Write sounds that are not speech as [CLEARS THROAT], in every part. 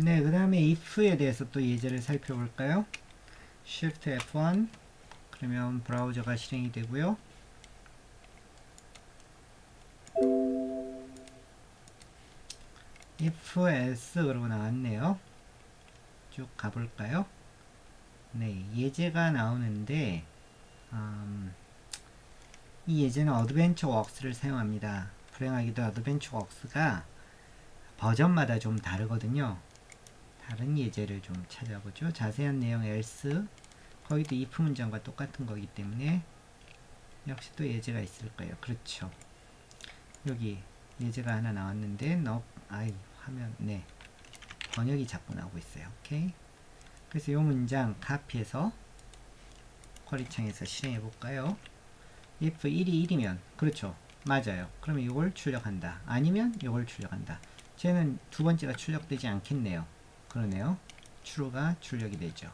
네, 그 다음에 if에 대해서 또 예제를 살펴볼까요? Shift F1 그러면 브라우저가 실행이 되고요. if else 그러고 나왔네요. 쭉 가볼까요? 네, 예제가 나오는데 음, 이 예제는 어드벤처 웍스를 사용합니다. 불행하게도 어드벤처 웍스가 버전마다 좀 다르거든요. 다른 예제를 좀 찾아보죠. 자세한 내용 else 거기도 if 문장과 똑같은 거기 때문에 역시 또 예제가 있을 거예요. 그렇죠. 여기 예제가 하나 나왔는데 너 아이 화면 네 번역이 자꾸 나오고 있어요. 오케이. 그래서 이 문장 카피해서 쿼리 창에서 실행해 볼까요? if 1이 1이면 그렇죠. 맞아요. 그러면 이걸 출력한다. 아니면 이걸 출력한다. 쟤는 두 번째가 출력되지 않겠네요. 그러네요. true가 출력이 되죠.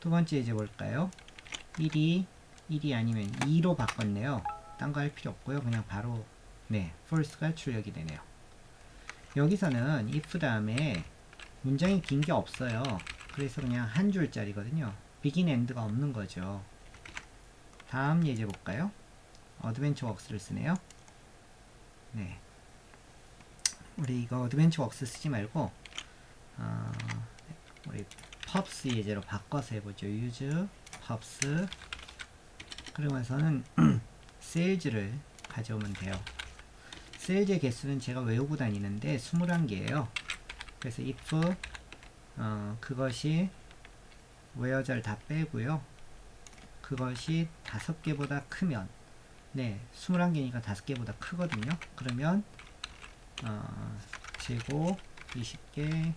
두 번째 이제 볼까요? 1이 1이 아니면 2로 바꿨네요. 딴 거 할 필요 없고요. 그냥 바로 네, false가 출력이 되네요. 여기서는 if 다음에 문장이 긴 게 없어요. 그래서 그냥 한 줄짜리거든요. begin end가 없는 거죠. 다음 예제 볼까요? 웍스를 쓰네요. 네. 우리 이거 웍스 쓰지 말고 어, 우리 펍스 예제로 바꿔서 해보죠. use 펍스 그러면서는 [CLEARS THROAT] 세일즈를 가져오면 돼요. 세일즈의 개수는 제가 외우고 다니는데 21개예요. 그래서 if 어, 그것이 where잘 다 빼고요. 그것이 5개보다 크면 네, 21개니까 5개보다 크거든요. 그러면 어, 재고 20개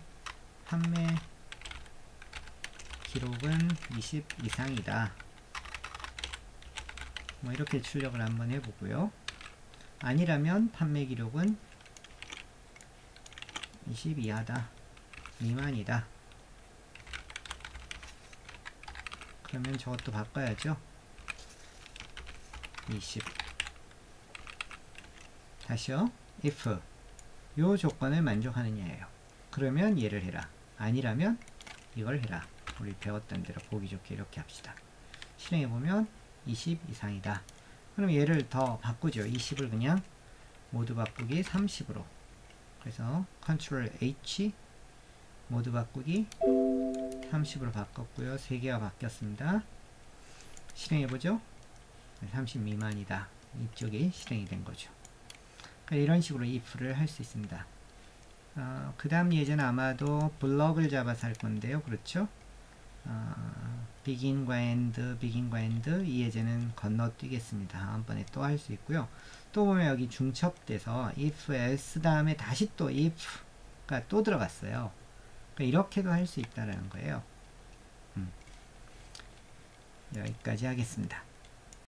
판매 기록은 20 이상이다. 뭐 이렇게 출력을 한번 해보고요. 아니라면 판매 기록은 20 이하다. 미만이다. 그러면 저것도 바꿔야죠. 20 다시요. if 요 조건을 만족하느냐예요. 그러면 얘를 해라. 아니라면 이걸 해라. 우리 배웠던 대로 보기 좋게 이렇게 합시다. 실행해보면 20 이상이다. 그럼 얘를 더 바꾸죠. 20을 그냥 모두 바꾸기 30으로. 그래서 컨트롤 H 모두 바꾸기 30으로 바꿨고요. 3개가 바뀌었습니다. 실행해보죠. 30 미만이다. 이쪽이 실행이 된 거죠. 그러니까 이런 식으로 if를 할 수 있습니다. 어, 그 다음 예제는 아마도 블럭을 잡아서 할 건데요. 그렇죠? 어, begin과 end, begin과 end 이 예제는 건너뛰겠습니다. 다음번에 또 할 수 있고요. 또 보면 여기 중첩돼서 if, else 다음에 다시 또 if가 또 들어갔어요. 그러니까 이렇게도 할 수 있다는 거예요. 음. 여기까지 하겠습니다.